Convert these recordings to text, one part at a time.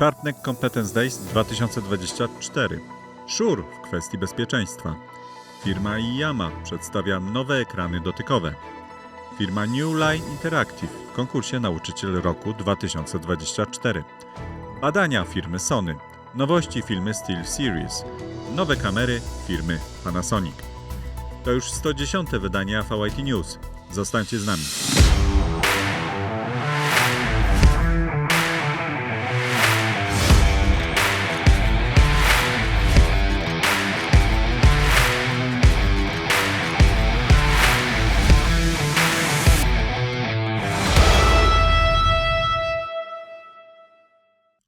SharpNeck Competence Days 2024. Shure w kwestii bezpieczeństwa. Firma Yama przedstawia nowe ekrany dotykowe. Firma New Line Interactive w konkursie Nauczyciel Roku 2024. Badania firmy Sony. Nowości filmy SteelSeries. Nowe kamery firmy Panasonic. To już 110. wydanie AVIT News. Zostańcie z nami.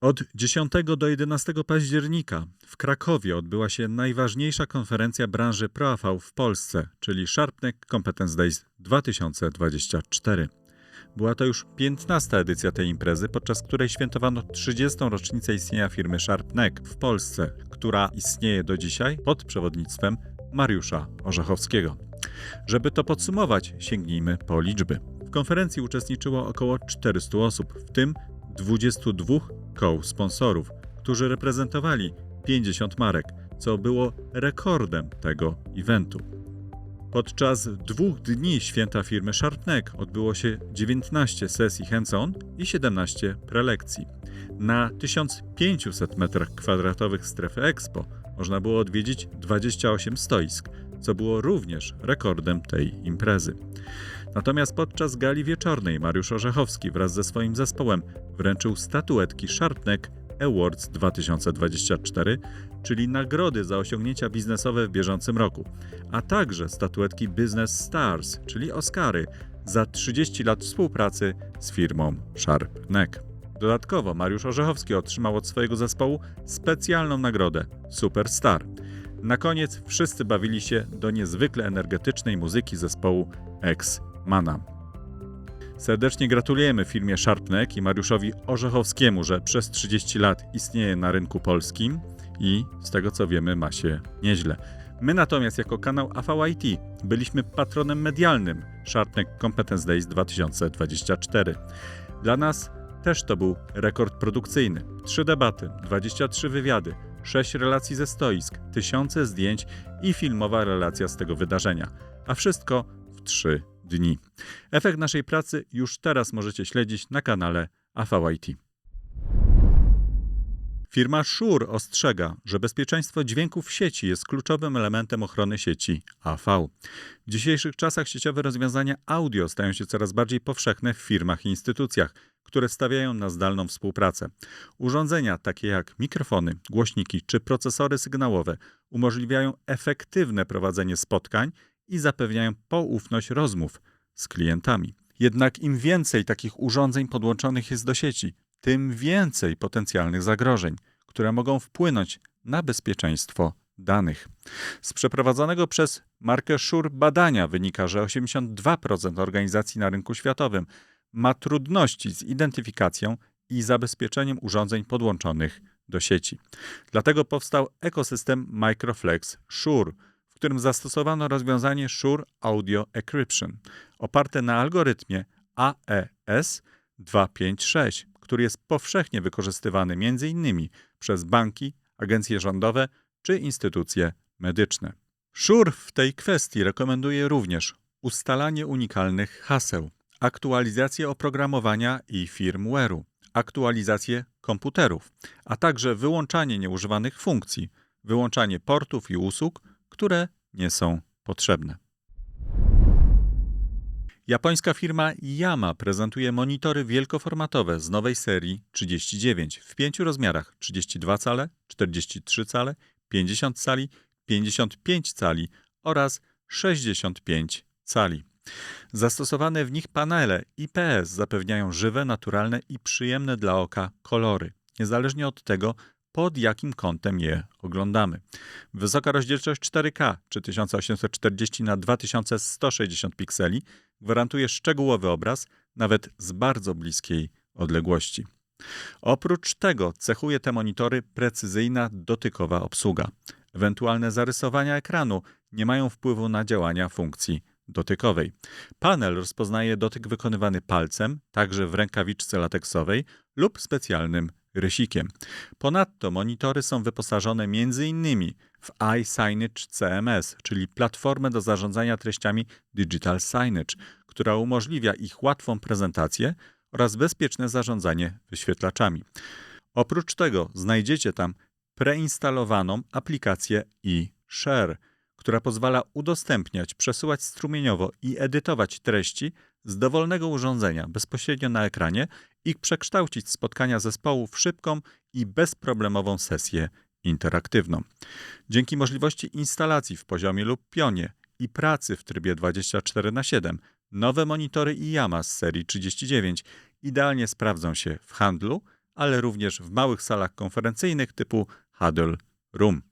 Od 10 do 11 października w Krakowie odbyła się najważniejsza konferencja branży ProAV w Polsce, czyli SharpNeck Competence Days 2024. Była to już 15. edycja tej imprezy, podczas której świętowano 30. rocznicę istnienia firmy SharpNeck w Polsce, która istnieje do dzisiaj pod przewodnictwem Mariusza Orzechowskiego. Żeby to podsumować, sięgnijmy po liczby. W konferencji uczestniczyło około 400 osób, w tym 22 koł sponsorów, którzy reprezentowali 50 marek, co było rekordem tego eventu. Podczas dwóch dni święta firmy SharpNeck odbyło się 19 sesji hands-on i 17 prelekcji. Na 1500 m2 strefy Expo można było odwiedzić 28 stoisk, co było również rekordem tej imprezy. Natomiast podczas gali wieczornej Mariusz Orzechowski wraz ze swoim zespołem wręczył statuetki SharpNeck Awards 2024, czyli nagrody za osiągnięcia biznesowe w bieżącym roku, a także statuetki Business Stars, czyli Oscary, za 30 lat współpracy z firmą SharpNeck. Dodatkowo Mariusz Orzechowski otrzymał od swojego zespołu specjalną nagrodę Superstar. Na koniec wszyscy bawili się do niezwykle energetycznej muzyki zespołu Ex Mana. Serdecznie gratulujemy firmie SharpNeck i Mariuszowi Orzechowskiemu, że przez 30 lat istnieje na rynku polskim i z tego co wiemy ma się nieźle. My natomiast jako kanał AVIT byliśmy patronem medialnym SharpNeck Competence Days 2024. Dla nas też to był rekord produkcyjny. Trzy debaty, 23 wywiady, 6 relacji ze stoisk, tysiące zdjęć i filmowa relacja z tego wydarzenia. A wszystko w 3 dni. Efekt naszej pracy już teraz możecie śledzić na kanale AVIT. Firma Shure ostrzega, że bezpieczeństwo dźwięków sieci jest kluczowym elementem ochrony sieci AV. W dzisiejszych czasach sieciowe rozwiązania audio stają się coraz bardziej powszechne w firmach i instytucjach, które stawiają na zdalną współpracę. Urządzenia takie jak mikrofony, głośniki czy procesory sygnałowe umożliwiają efektywne prowadzenie spotkań i zapewniają poufność rozmów z klientami. Jednak im więcej takich urządzeń podłączonych jest do sieci, tym więcej potencjalnych zagrożeń, które mogą wpłynąć na bezpieczeństwo danych. Z przeprowadzonego przez markę Shure badania wynika, że 82% organizacji na rynku światowym ma trudności z identyfikacją i zabezpieczeniem urządzeń podłączonych do sieci. Dlatego powstał ekosystem Microflex Shure, w którym zastosowano rozwiązanie Shure Audio Encryption oparte na algorytmie AES 256, który jest powszechnie wykorzystywany m.in. przez banki, agencje rządowe czy instytucje medyczne. Shure w tej kwestii rekomenduje również ustalanie unikalnych haseł, aktualizację oprogramowania i firmware'u, aktualizację komputerów, a także wyłączanie nieużywanych funkcji, wyłączanie portów i usług, które nie są potrzebne. Japońska firma Yama prezentuje monitory wielkoformatowe z nowej serii 39 w pięciu rozmiarach: 32 cale, 43 cale, 50 cali, 55 cali oraz 65 cali. Zastosowane w nich panele IPS zapewniają żywe, naturalne i przyjemne dla oka kolory, niezależnie od tego, pod jakim kątem je oglądamy. Wysoka rozdzielczość 4K czy 1840 na 2160 pikseli gwarantuje szczegółowy obraz nawet z bardzo bliskiej odległości. Oprócz tego cechuje te monitory precyzyjna dotykowa obsługa. Ewentualne zarysowania ekranu nie mają wpływu na działania funkcji dotykowej. Panel rozpoznaje dotyk wykonywany palcem, także w rękawiczce lateksowej lub specjalnym rysikiem. Ponadto monitory są wyposażone m.in. w iSignage CMS, czyli platformę do zarządzania treściami Digital Signage, która umożliwia ich łatwą prezentację oraz bezpieczne zarządzanie wyświetlaczami. Oprócz tego znajdziecie tam preinstalowaną aplikację eShare, która pozwala udostępniać, przesyłać strumieniowo i edytować treści z dowolnego urządzenia bezpośrednio na ekranie i przekształcić spotkania zespołu w szybką i bezproblemową sesję interaktywną. Dzięki możliwości instalacji w poziomie lub pionie i pracy w trybie 24 na 7 nowe monitory IYAMA z serii 39 idealnie sprawdzą się w handlu, ale również w małych salach konferencyjnych typu Huddle Room.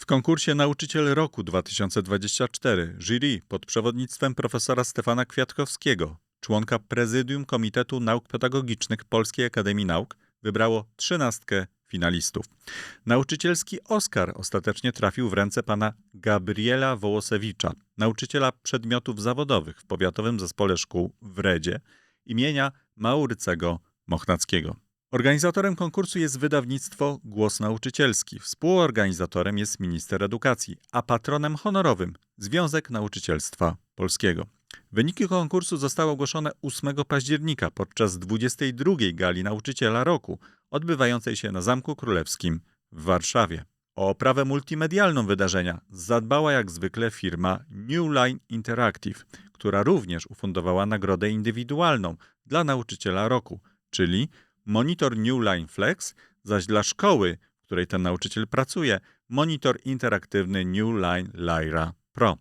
W konkursie Nauczyciel Roku 2024 jury pod przewodnictwem profesora Stefana Kwiatkowskiego, członka prezydium Komitetu Nauk Pedagogicznych Polskiej Akademii Nauk, wybrało trzynastkę finalistów. Nauczycielski Oscar ostatecznie trafił w ręce pana Gabriela Wołosewicza, nauczyciela przedmiotów zawodowych w Powiatowym Zespole Szkół w Redzie imienia Maurycego Mochnackiego. Organizatorem konkursu jest wydawnictwo Głos Nauczycielski. Współorganizatorem jest minister edukacji, a patronem honorowym Związek Nauczycielstwa Polskiego. Wyniki konkursu zostały ogłoszone 8 października podczas 22. gali Nauczyciela Roku, odbywającej się na Zamku Królewskim w Warszawie. O oprawę multimedialną wydarzenia zadbała jak zwykle firma New Line Interactive, która również ufundowała nagrodę indywidualną dla Nauczyciela Roku, czyli monitor New Line Flex, zaś dla szkoły, w której ten nauczyciel pracuje, monitor interaktywny New Line Lyra Pro.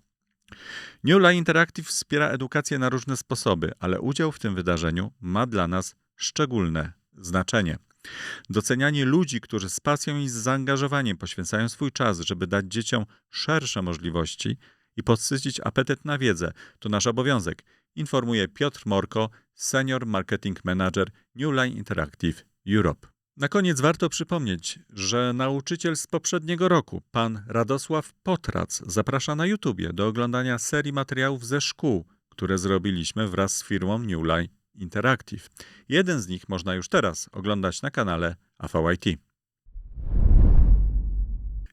New Line Interactive wspiera edukację na różne sposoby, ale udział w tym wydarzeniu ma dla nas szczególne znaczenie. Docenianie ludzi, którzy z pasją i z zaangażowaniem poświęcają swój czas, żeby dać dzieciom szersze możliwości i podsycić apetyt na wiedzę, to nasz obowiązek, informuje Piotr Morko, Senior Marketing Manager New Line Interactive Europe. Na koniec warto przypomnieć, że nauczyciel z poprzedniego roku, pan Radosław Potrac, zaprasza na YouTubie do oglądania serii materiałów ze szkół, które zrobiliśmy wraz z firmą New Line Interactive. Jeden z nich można już teraz oglądać na kanale AVIT.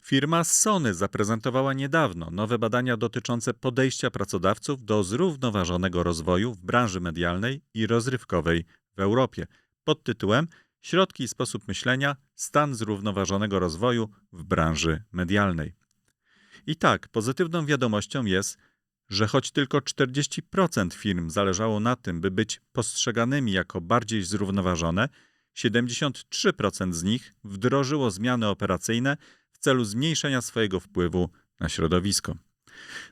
Firma Sony zaprezentowała niedawno nowe badania dotyczące podejścia pracodawców do zrównoważonego rozwoju w branży medialnej i rozrywkowej w Europie pod tytułem Środki i sposób myślenia stan zrównoważonego rozwoju w branży medialnej. I tak, pozytywną wiadomością jest, że choć tylko 40% firm zależało na tym, by być postrzeganymi jako bardziej zrównoważone, 73% z nich wdrożyło zmiany operacyjne w celu zmniejszenia swojego wpływu na środowisko.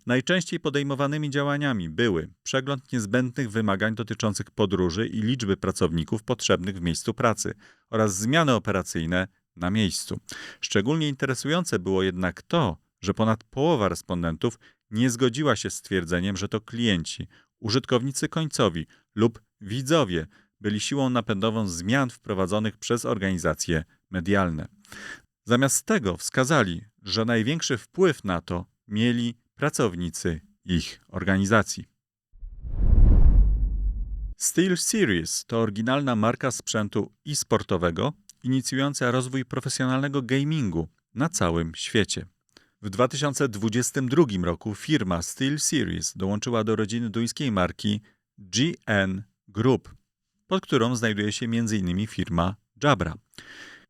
Najczęściej podejmowanymi działaniami były przegląd niezbędnych wymagań dotyczących podróży i liczby pracowników potrzebnych w miejscu pracy oraz zmiany operacyjne na miejscu. Szczególnie interesujące było jednak to, że ponad połowa respondentów nie zgodziła się z twierdzeniem, że to klienci, użytkownicy końcowi lub widzowie byli siłą napędową zmian wprowadzonych przez organizacje medialne. Zamiast tego wskazali, że największy wpływ na to mieli pracownicy ich organizacji. Steel Series to oryginalna marka sprzętu e-sportowego inicjująca rozwój profesjonalnego gamingu na całym świecie. W 2022 roku firma Steel Series dołączyła do rodziny duńskiej marki GN Group, pod którą znajduje się m.in. firma Jabra.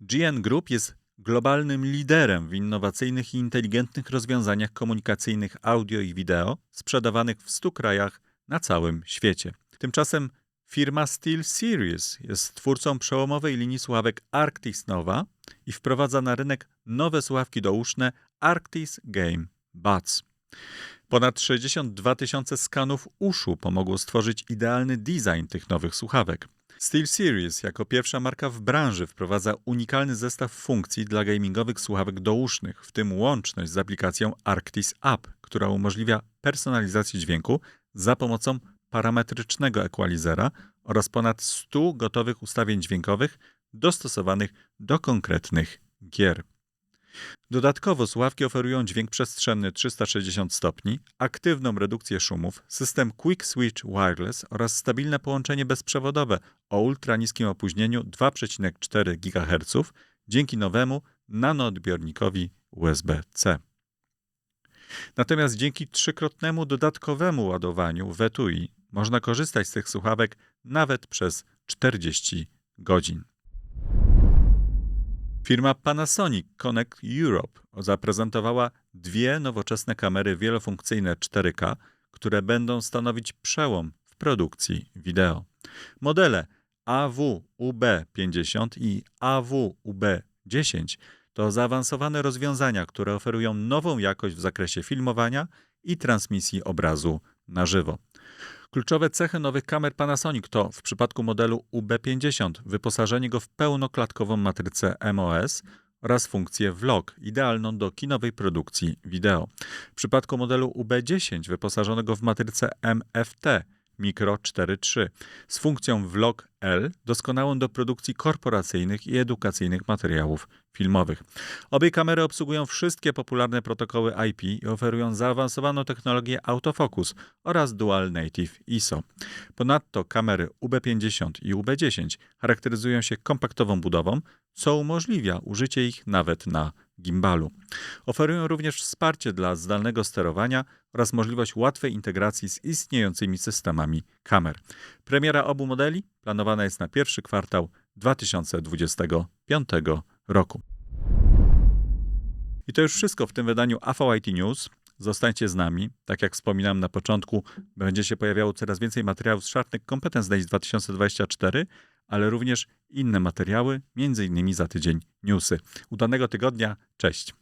GN Group jest globalnym liderem w innowacyjnych i inteligentnych rozwiązaniach komunikacyjnych audio i wideo, sprzedawanych w 100 krajach na całym świecie. Tymczasem firma Steel Series jest twórcą przełomowej linii słuchawek Arctis Nova i wprowadza na rynek nowe słuchawki douszne Arctis Game Buds. Ponad 62 tysiące skanów uszu pomogło stworzyć idealny design tych nowych słuchawek. Steel Series jako pierwsza marka w branży wprowadza unikalny zestaw funkcji dla gamingowych słuchawek dousznych, w tym łączność z aplikacją Arctis App, która umożliwia personalizację dźwięku za pomocą parametrycznego equalizera oraz ponad 100 gotowych ustawień dźwiękowych dostosowanych do konkretnych gier. Dodatkowo słuchawki oferują dźwięk przestrzenny 360 stopni, aktywną redukcję szumów, system Quick Switch Wireless oraz stabilne połączenie bezprzewodowe o ultraniskim opóźnieniu 2,4 GHz dzięki nowemu nanoodbiornikowi USB-C. Natomiast dzięki trzykrotnemu dodatkowemu ładowaniu w etui można korzystać z tych słuchawek nawet przez 40 godzin. Firma Panasonic Connect Europe zaprezentowała dwie nowoczesne kamery wielofunkcyjne 4K, które będą stanowić przełom w produkcji wideo. Modele AW-UB50 i AW-UB10 to zaawansowane rozwiązania, które oferują nową jakość w zakresie filmowania i transmisji obrazu na żywo. Kluczowe cechy nowych kamer Panasonic to w przypadku modelu UB50 wyposażenie go w pełnoklatkową matrycę MOS oraz funkcję vlog, idealną do kinowej produkcji wideo. W przypadku modelu UB10 wyposażono go w matrycę MFT Micro 4.3 z funkcją Vlog L doskonałą do produkcji korporacyjnych i edukacyjnych materiałów filmowych. Obie kamery obsługują wszystkie popularne protokoły IP i oferują zaawansowaną technologię autofocus oraz Dual Native ISO. Ponadto kamery UB50 i UB10 charakteryzują się kompaktową budową, co umożliwia użycie ich nawet na gimbalu. Oferują również wsparcie dla zdalnego sterowania oraz możliwość łatwej integracji z istniejącymi systemami kamer. Premiera obu modeli planowana jest na pierwszy kwartał 2025 roku. I to już wszystko w tym wydaniu AVIT News. Zostańcie z nami. Tak jak wspominałem na początku, będzie się pojawiało coraz więcej materiałów z Sharpnek Competence Days 2024, ale również inne materiały, innymi za tydzień newsy. Udanego tygodnia. Cześć.